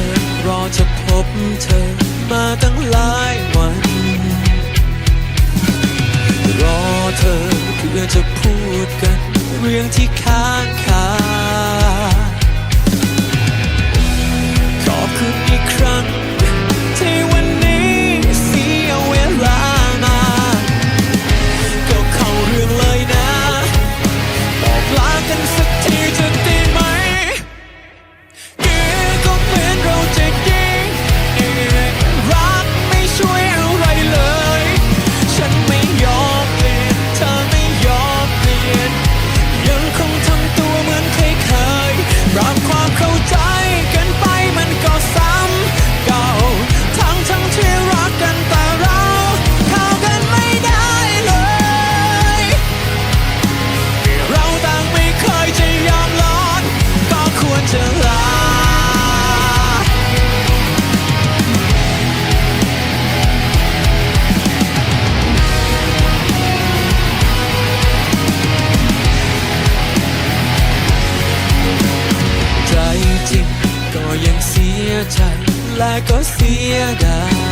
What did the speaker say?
อ รอจะพบเธอมาตั้งหลายวัน รอเธอเพื่อจะพูดกัน เรื่องที่ ใจและก็เสียดาย